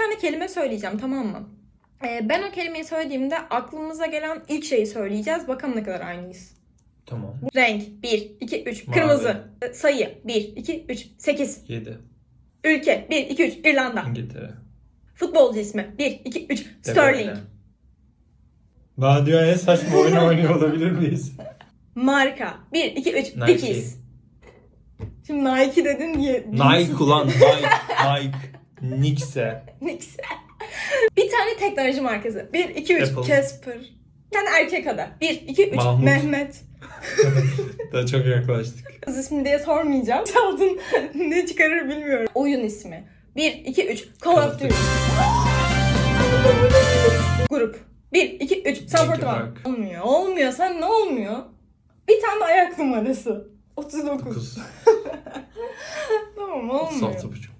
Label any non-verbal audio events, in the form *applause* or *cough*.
tane kelime söyleyeceğim tamam mı? Ee, ben o kelimeyi söylediğimde aklımıza gelen ilk şeyi söyleyeceğiz. Bakalım ne kadar aynıyız. Tamam. Renk 1, 2, 3. Mavi. Kırmızı. Ee, Sayı 1, 2, 3. 8. 7. Ülke 1, 2, 3. İrlanda. İngiltere. Futbolcu ismi 1, 2, 3. De Sterling. Daha diyor en saçma oyun oynuyor olabilir miyiz? Marka 1, 2, 3. Nike. Dickies. Şimdi Nike dedin diye. Nike ulan Nike. Nike. Nix'e. *laughs* Neyse. bir tane teknoloji markası. 1, 2, 3. Apple. Casper. Bir tane erkek adı. 1, 2, 3. Mahmut. Mehmet. *laughs* Daha çok yaklaştık. Kız ismi diye sormayacağım. *laughs* Çaldın ne çıkarır bilmiyorum. Oyun ismi. 1, 2, 3. Call of Duty. Grup. 1, 2, 3. Sam Linkin Portugal. Park. Olmuyor. Olmuyor. Sen ne olmuyor? Bir tane ayak numarası. 39. 9. Tamam olmuyor. 36,5.